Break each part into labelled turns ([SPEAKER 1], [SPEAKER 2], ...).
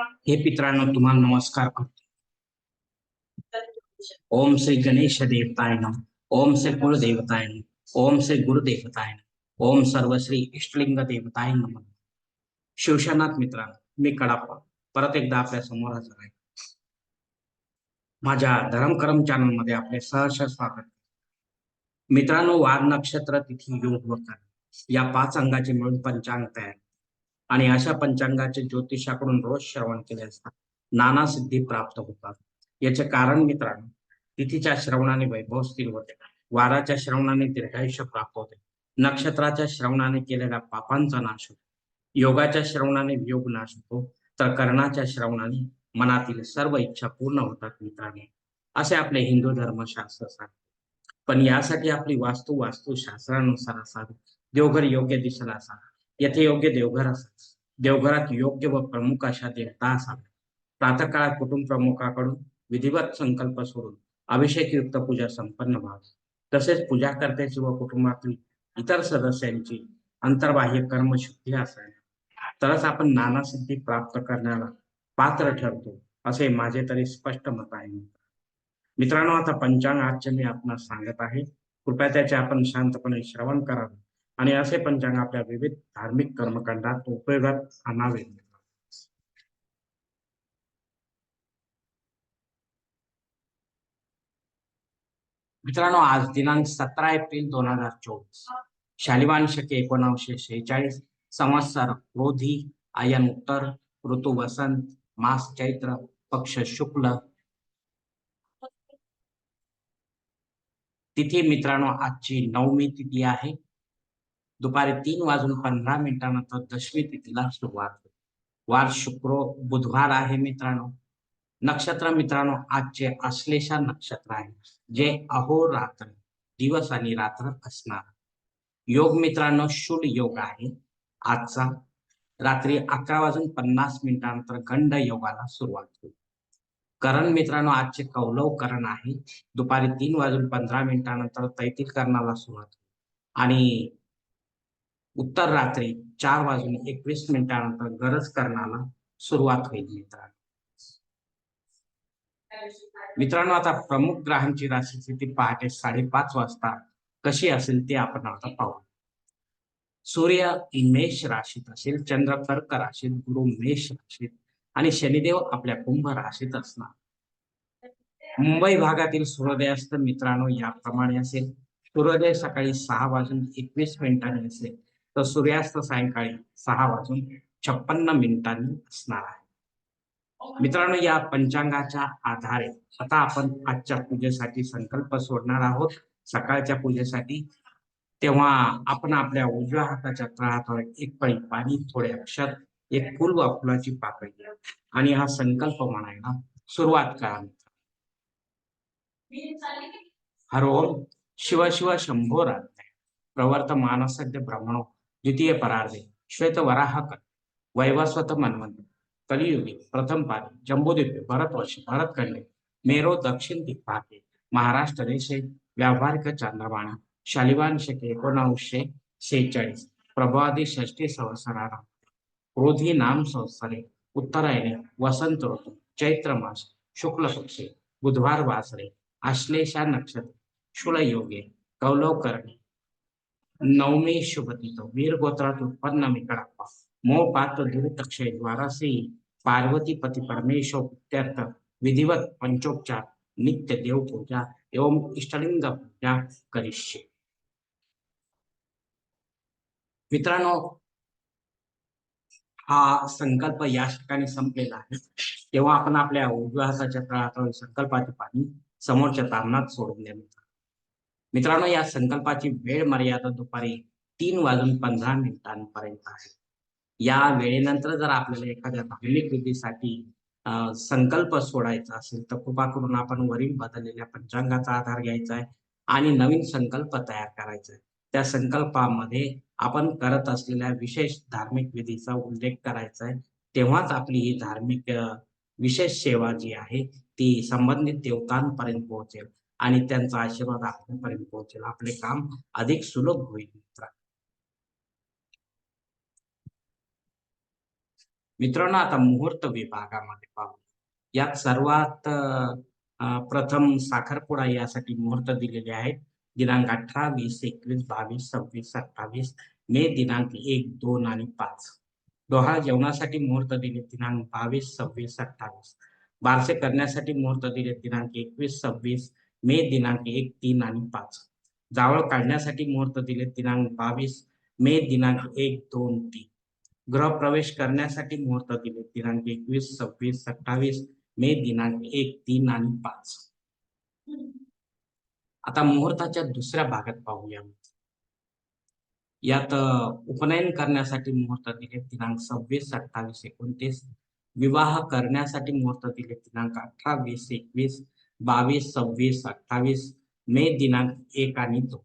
[SPEAKER 1] हे पित्रांनो तुम्हाला नमस्कार करतो. ओम श्री गणेश देवताय नम ओम श्री कुलदेवताय नम ओम श्री गुरुदेवताय नम ओम सर्वश्री इष्टलिंग देवताय नम. शिवशनाथ मित्रांनो मी कडाप्पा. परत एकदा आपल्यासमोर हजर आहे. माझ्या धरमकरम चॅनलमध्ये आपले सहर्ष स्वागत. मित्रांनो वार नक्षत्र तिथी योग व या पाच अंगाचे मिळून पंचांग तयार आणि अशा पंचांगाचे ज्योतिषाकडून रोज श्रवण केले असता नाना सिद्धी प्राप्त होतात. याचे कारण मित्रांनो तिथीच्या श्रवणाने वैभव स्थिर होते. वाराच्या श्रवणाने दीर्घायुष्य प्राप्त होते. नक्षत्राच्या श्रवणाने केलेल्या पापांचा नाश होतो. योगाच्या श्रवणाने योग नाश होतो. तर कर्णाच्या श्रवणाने मनातील सर्व इच्छा पूर्ण होतात मित्रांनो. असे आपले हिंदू धर्मशास्त्र सांगते. पण यासाठी आपली वास्तू वास्तुशास्त्रानुसार असावी. देवघर योग्य दिशेला असावा. येथे योग्य देवघर असावे. देवघरात योग्य व प्रमुख अशा देवता असाव्या प्रातःकाळात कुटुंब प्रमुखाकडून विधिवत संकल्प सोडून अभिषेकयुक्त पूजा संपन्न व्हावी. तसेच पूजा करत्याची व कुटुंबातील इतर सदस्यांची अंतर्बाह्य कर्मशुद्धी असावी. तरच आपण नाना सिद्धी प्राप्त करण्याला पात्र ठरतो असे माझे तरी स्पष्ट मत आहे. मित्रांनो आता पंचांग आजचे मी आपणास सांगत आहे. कृपया त्याचे आपण शांतपणे श्रवण करावे आणि असे पंचांग आपल्या विविध धार्मिक कर्मकांडात उपयोगात आणावे. मित्रांनो आज दिनांक सतरा एप्रिल दोन हजार चोवीस. शालिवान शके एकोणावीसशे शेहेचाळीस. संवत्सर क्रोधी आयन उत्तर ऋतू वसंत मास चैत्र पक्ष शुक्ल तिथे मित्रांनो आजची नवमी तिथी आहे. दुपारी तीन वाजून पंधरा मिनिटानंतर दशमी तिथीला सुरुवात वार शुक्र बुधवार आहे मित्रांनो. नक्षत्र मित्रांनो आजचे आश्लेषा नक्षत्र आहे. जे अहोरात्र दिवस आणि रात्र असणार. योग मित्रांनो शुड योग आहे. आजचा रात्री अकरा वाजून पन्नास मिनिटानंतर गंड योगाला सुरुवात होईल करण मित्रांनो आजचे कौलव करण आहे. दुपारी तीन वाजून पंधरा मिनिटानंतर तैतील करणाला सुरुवात. आणि उत्तर रात्री चार वाजून एकवीस मिनिटानंतर गरज करण्याला सुरुवात होईल मित्रांनो. मित्रांनो आता प्रमुख ग्रहांची राशी स्थिती पहाटे साडेपाच वाजता कशी असेल ते आपण आता पाहू. सूर्य मेष राशीत असेल चंद्र कर्क राशीत गुरु मेष राशीत आणि शनिदेव आपल्या कुंभ राशीत असणार. मुंबई भागातील सूर्योदयास्त मित्रांनो याप्रमाणे असेल. सूर्योदय सकाळी सहा वाजून एकवीस मिनिटांनी असेल. तर सूर्यास्त सायंकाळी सहा वाजून छप्पन्न मिनिटांनी असणार आहे. मित्रांनो या पंचांगाच्या आधारे आता आपण आजच्या पूजेसाठी संकल्प सोडणार आहोत. सकाळच्या पूजेसाठी तेव्हा आपण आपल्या उजव्या हाताच्या तळहातावर एक पळी पाणी थोडे अक्षर एक पूर्व व फुलाची पाकळी आणि हा संकल्प म्हणायला सुरुवात करा हरोम शिव शिव शंभो राज्ञ. प्रवर्त मानसद्य ब्रह्मणो द्वितीय परार्धे. श्वेत वराहक वैवस्वत मनवंत। कलियुगी प्रथम पारी जम्बूद्वीपे भरतवर्ष। भरतखंडे। मेरो दक्षिण दिग्भागे। महाराष्ट्र देशे। व्यावहारिक चांद्रबाणा। शालिवान शके एकोणावीसशे शेहेचाळीस प्रभादी षष्टी संवत्सराला क्रोधी नाम संस्थाने उत्तरायणे वसंत ऋतू चैत्र मास शुक्ल पक्षे बुधवार वासरे आश्लेषा नक्षत्र शुळ योगे कौलव करणे नवमी शुभतिथ वीर गोत्रात उत्पन्न मिकडाप्पा मोह पात्र दुरितक्षय द्वारासी पार्वती पती परमेश्वर इत्यर्थ विधिवत पंचोपचार नित्य देव पूजा एवं इष्टलिंग पूजा करिष्ये। मित्रांनो हा संकल्प या ठिकाणी संपलेला आहे. तेव्हा आपण आपल्या उद्वासाच्या हाताच्या संकल्पाचे पाणी समोरच्या तारणात सोडून द्या मित्रांनो. या संकल्पाची वेळ मर्यादा दुपारी तीन वाजून पंधरा मिनिटांपर्यंत आहे. या वेळेनंतर जर आपल्याला एखाद्या धार्मिक विधीसाठी संकल्प सोडायचा असेल तर कृपा करून आपण वरील बदललेल्या पंचांगाचा आधार घ्यायचा आहे आणि नवीन संकल्प तयार करायचा आहे. त्या संकल्पामध्ये आपण करत असलेल्या विशेष धार्मिक विधीचा उल्लेख करायचा आहे. तेव्हाच आपली ही धार्मिक विशेष सेवा जी आहे ती संबंधित देवतांपर्यंत पोहोचेल आणि त्यांचा आशीर्वाद आपल्यापर्यंत पोहोचेल. आपले काम अधिक सुलभ होईल मित्रांनो आता मुहूर्त विभागामध्ये पाहू. यात सर्वात प्रथम साखरपुडा यासाठी मुहूर्त दिलेले आहेत दिनांक अठरा वीस एकवीस बावीस सव्वीस सत्तावीस मे दिनांक एक दोन आणि पाच. डोहाळ जेवणासाठी मुहूर्त दिले दिनांक बावीस सव्वीस अठ्ठावीस बारसे करण्यासाठी मुहूर्त दिले दिनांक एकवीस सव्वीस मे दिनांक एक तीन आणि पाच. जावळ काढण्यासाठी मुहूर्त दिले दिनांक बावीस मे दिनांक एक दोन तीन. गृहप्रवेश करण्यासाठी मुहूर्त दिले दिनांक एकवीस सव्वीस सत्तावीस मे दिनांक एक तीन आणि पाच. आता मुहूर्ताच्या दुसऱ्या भागात पाहूया. यात उपनयन करण्यासाठी मुहूर्त दिले दिनांक सव्वीस अठ्ठावीस एकोणतीस. विवाह करण्यासाठी मुहूर्त दिले दिनांक अठ्ठावीस एकवीस बावीस सव्वीस अठ्ठावीस. मे दिनांक एक आणि दोन.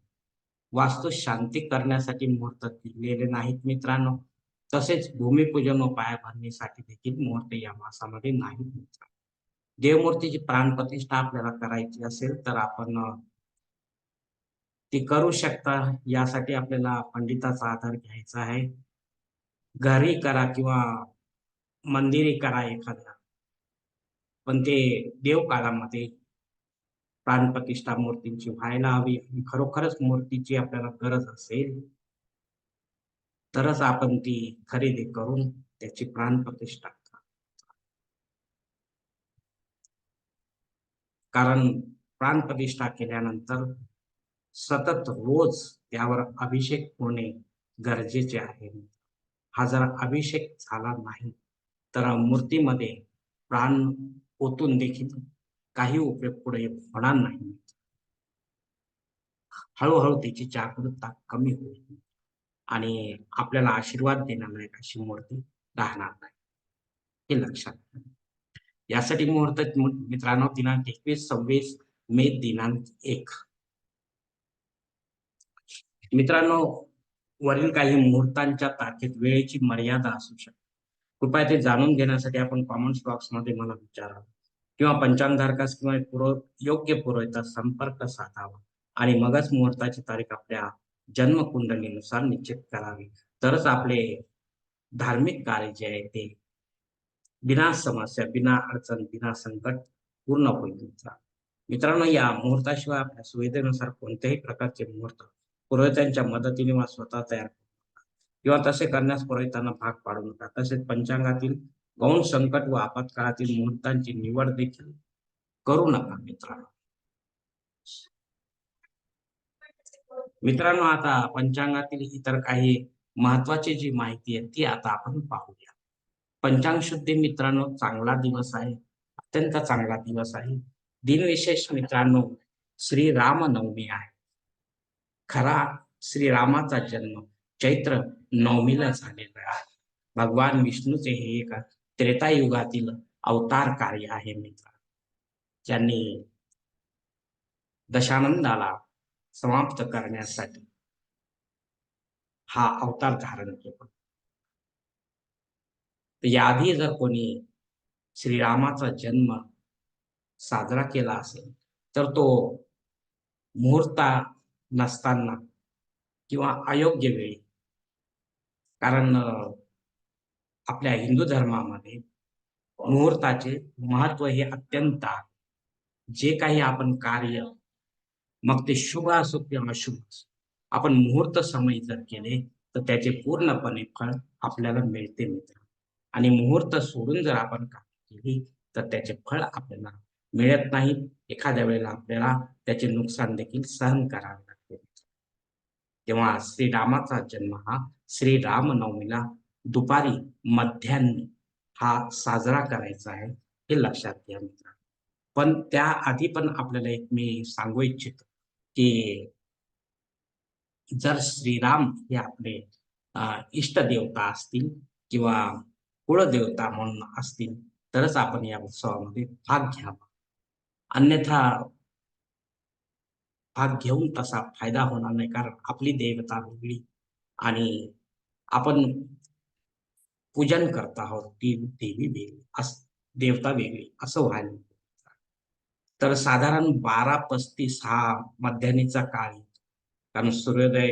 [SPEAKER 1] वास्तू शांती करण्यासाठी मुहूर्त दिलेले नाहीत मित्रांनो. तसेच भूमिपूजन व पायाभरणीसाठी देखील मुहूर्त या मासामध्ये नाहीत मित्रांनो. देवमूर्तीची प्राणप्रतिष्ठा आपल्याला करायची असेल तर आपण ती करू शकता यासाठी आपल्याला पंडिताचा आधार घ्यायचा आहे. घरी करा किंवा मंदिरी करा एखाद्या. पण ते देवकाळामध्ये प्राणप्रतिष्ठा मूर्तींची व्हायला हवी खरोखरच मूर्तीची आपल्याला गरज असेल तरच आपण ती खरेदी करून त्याची प्राणप्रतिष्ठा कारण प्राणप्रतिष्ठा केल्यानंतर सतत रोज त्यावर अभिषेक होणे गरजेचे आहे. हा जर अभिषेक झाला नाही तर मूर्तीमध्ये प्राण ओतून देखील काही उपयोग पुढे होणार नाही. हळूहळू त्याची जागरूकता कमी होईल आणि आपल्याला आशीर्वाद देणार अशी मूर्ती राहणार नाही. हे लक्षात यासाठी मुहूर्त मित्रांनो दिनांक एकवीस सव्वीस मे दिनांक एक. मित्रांनो वरील काही मुहूर्तांच्या तारखेत वेळेची मर्यादा असू शकते. कृपया ते जाणून घेण्यासाठी आपण कॉमेंट्स बॉक्समध्ये मला विचारा. किंवा पंचांगधारकास किंवा पुरो योग्य पुरोहितास संपर्क साधावा. आणि मगच मुहूर्ताची तारीख आपल्या जन्मकुंडलीनुसार निश्चित करावी. तरच आपले धार्मिक कार्य जे आहे ते बिना समस्या बिना अडचण बिना संकट पूर्ण होईल. मित्रांनो मित्रांनो या मुहूर्ताशिवाय आपल्या सुविधेनुसार कोणत्याही प्रकारचे मुहूर्त पुरोहितांच्या मदतीने मला स्वतः तयार किंवा तसे करण्यास पुरोहितांना भाग पाडू नका. तसेच पंचांगातील गौण संकट व आपत्काळातील मुहूर्तांची निवड देखील करू नका मित्रांनो. मित्रांनो आता पंचांगातील इतर काही महत्वाची जी माहिती आहे ती आता आपण पाहूया. पंचांग शुद्धी मित्रांनो चांगला दिवस आहे. अत्यंत चांगला दिवस आहे. दिनविशेष मित्रांनो श्री रामनवमी आहे. खरा श्रीरामाचा जन्म चैत्र नवमीला झालेला आहे. भगवान विष्णूचे हे एक त्रेतायुगातील अवतार कार्य आहे मित्र. ज्यांनी दशानंदाला समाप्त करण्यासाठी हा अवतार धारण केला. याआधी जर कोणी श्रीरामाचा जन्म साजरा केला असेल तर तो मुहूर्ता नसताना किंवा अयोग्य वेळी. कारण आपल्या हिंदू धर्मामध्ये मुहूर्ताचे महत्त्व हे अत्यंत जे काही आपण कार्य मग ते शुभ असो किंवा अशुभ असो आपण मुहूर्त समय जर केले तर त्याचे पूर्णपणे फळ आपल्याला मिळते मित्र. आणि मुहूर्त सोडून जर आपण काम केली तर त्याचे फळ आपल्याला मिळत नाही एखाद्या वेळेला आपल्याला त्याचे नुकसान देखील सहन करावे लागते. तेव्हा श्रीरामाचा जन्म हा श्रीरामनवमीला दुपारी मध्यान्ही हा साजरा करायचा आहे हे लक्षात घ्या मित्र. पण त्या आधी पण आपल्याला एक मी सांगू इच्छितो की जर श्रीराम हे आपले इष्ट देवता असतील किंवा कुळदेवता म्हणून असतील तरच आपण या उत्सवामध्ये भाग घ्यावा. अन्यथा भाग घेऊन तसा फायदा होणार नाही कारण आपली देवता वेगळी. आणि आपण पूजन करत आहोत ती देवी वेगळी अस देवता वेगळी असं व्हायला तर साधारण बारा पस्तीस हा मध्यान्हीचा काळ कारण सूर्योदय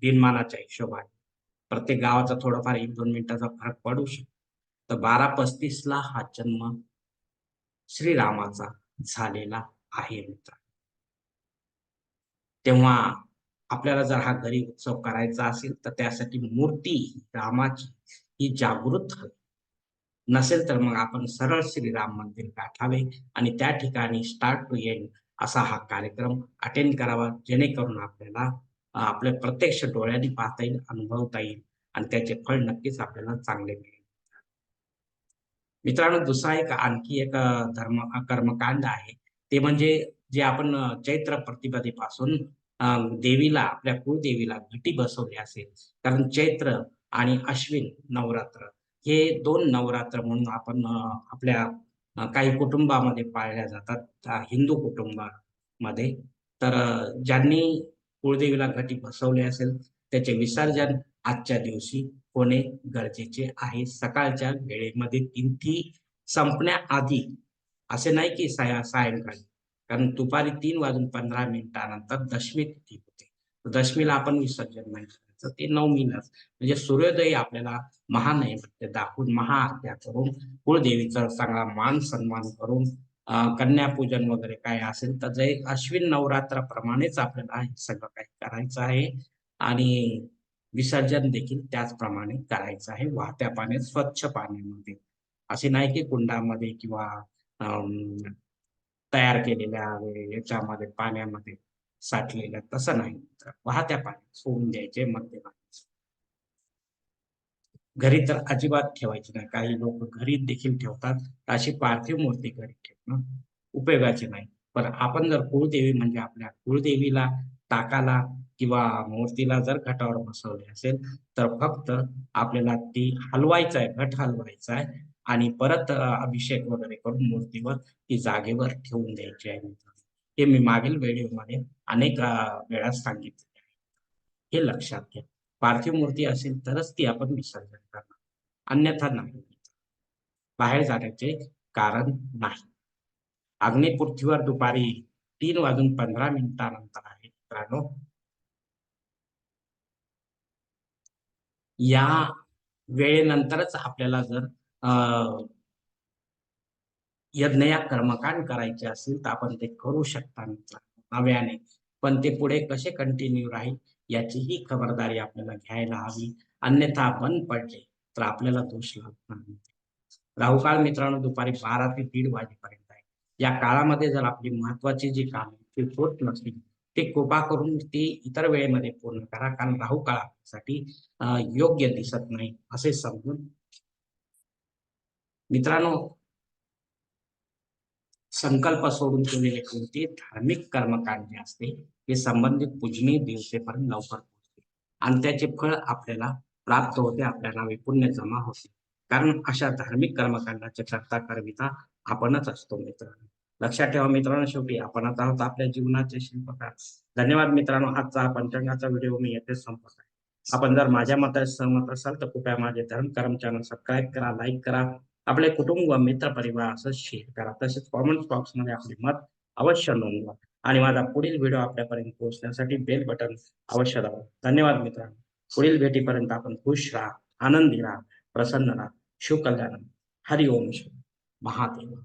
[SPEAKER 1] दिनमानाच्या हिशोबाने प्रत्येक गावाचा थोडाफार एक दोन मिनिटाचा फरक पडू शकतो तर बारा पस्तीसला हा जन्म श्रीरामाचा झालेला आहे मित्र. तेव्हा आपल्याला जर हा घरी उत्सव करायचा असेल तर त्यासाठी मूर्ती रामाची ही जागृत हवी. नसेल तर मग आपण सरळ श्रीराम मंदिर गाठावे आणि त्या ठिकाणी स्टार्ट टू एंड असा हा कार्यक्रम अटेंड करावा जेणेकरून आपल्याला आपल्या प्रत्यक्ष डोळ्यांनी पाहता येईल अनुभवता येईल आणि त्याचे फळ नक्कीच आपल्याला चांगले मिळेल. मित्रांनो दुसरा एक आणखी एक धर्म कर्मकांड आहे. ते म्हणजे जे आपण चैत्र प्रतिपदेपासून अं, देवीला आपल्या कुळदेवीला घटी बसवली असेल. कारण चैत्र आणि अश्विन नवरात्र हे दोन नवरात्र म्हणून आपण आपल्या काही कुटुंबामध्ये पाळल्या जातात. हिंदू कुटुंबामध्ये. तर ज्यांनी कुळदेवीला घटी बसवले असेल त्याचे विसर्जन आजच्या दिवशी होणे गरजेचे आहे. सकाळच्या वेळेमध्ये तिथी संपण्याआधी असे नाही की साय सायंकाळी कारण दुपारी तीन वाजून पंधरा मिनिटानंतर दशमी तिथी होते. दशमीला आपण विसर्जन नाही करायचं ते नवमीलाच म्हणजे सूर्योदय आपल्याला महानैवेद्य दाखवून महाआरत्या करून कुळदेवीचा चांगला मान सन्मान करून कन्यापूजन वगैरे काय असेल तर जे अश्विन नवरात्राप्रमाणेच आपल्याला हे सगळं काही करायचं आहे. आणि विसर्जन देखील त्याचप्रमाणे करायचं आहे. वाहत्या पाण्यात स्वच्छ पाण्यामध्ये. असे नाही की कुंडामध्ये किंवा अं, तयार केलेल्या याच्यामध्ये पाण्यामध्ये साठलेल्या तसं नाही. तर वाहत्या पाण्यात सोडून द्यायचे मध्यभागी घरी तर अजिबात ठेवायची नाही. काही लोक घरी देखील ठेवतात. अशी पार्थिव मूर्ती घरी ठेवणं उपयोगाचे नाही. पण आपण जर कुळदेवी म्हणजे आपल्या कुळदेवीला ताकाला किंवा मूर्तीला जर घटावर बसवले असेल तर फक्त आपल्याला ती हलवायचं आहे घट हलवायचा आहे. आणि परत अभिषेक वगैरे करून मूर्तीवर ती जागेवर ठेवून द्यायची आहे. हे मी मागील व्हिडिओमध्ये अनेक वेळा सांगितले आहे. हे लक्षात घ्या. पार्थिव मूर्ती असेल तरच ती आपण विसर्जन करणार. अन्यथा नाही. बाहेर जाण्याचे कारण नाही. अग्नी पृथ्वीवर दुपारी तीन वाजून पंधरा मिनिटानंतर आहे मित्रांनो. या वेळेनंतरच आपल्याला जर यज्ञ या कर्मकांड करायचे असेल तर आपण ते करू शकता नव्याने पण ते पुढे कसे कंटिन्यू राहील याचीही खबरदारी आपल्याला घ्यायला हवी. अन्यथा आपण पडले तर आपल्याला दोष लागणार नाही. राहुकाळ मित्रांनो दुपारी बारा ते दीड वाजेपर्यंत आहे. या काळामध्ये जर आपली महत्वाची जी कामे ती होत नसतील ते कृपा करून ती इतर वेळेमध्ये पूर्ण करा. कारण राहू काळासाठी योग्य दिसत नाही असे समजून मित्रांनो संकल्प सोडून केलेले कोणते धार्मिक कर्मकांड जे असते हे संबंधित पूजनीय दिवसेपर्यंत लवकर पोहोचते. आणि त्याचे फळ आपल्याला प्राप्त होते आपल्या नावे पुण्य जमा होते. कारण अशा धार्मिक कर्मकांडाचे कर्ता करविता आपणच असतो मित्रांनो. लक्षात ठेवा मित्रांनो शेवटी आपणच आहोत आपल्या जीवनाचे शिल्पकार. धन्यवाद मित्रांनो. आजचा पंचांगाचा व्हिडिओ मी येथे संपत आहे. आपण जर माझ्या मताशी सहमत असाल तर कृपया माझे धर्म कर्म चॅनल सबस्क्राईब करा लाईक करा. आपले कुटुंब व मित्र परिवार असं शेअर करा. तसेच कॉमेंट बॉक्समध्ये आपले मत अवश्य नोंदवा. आणि माझा पुढील व्हिडिओ आपल्यापर्यंत पोहोचण्यासाठी बेल बटन अवश्य दाबा. धन्यवाद मित्रांनो. पुढील भेटीपर्यंत आपण खुश राहा आनंदी राहा प्रसन्न राहा. शिवकल्याण हरिओम. शिव महादेव.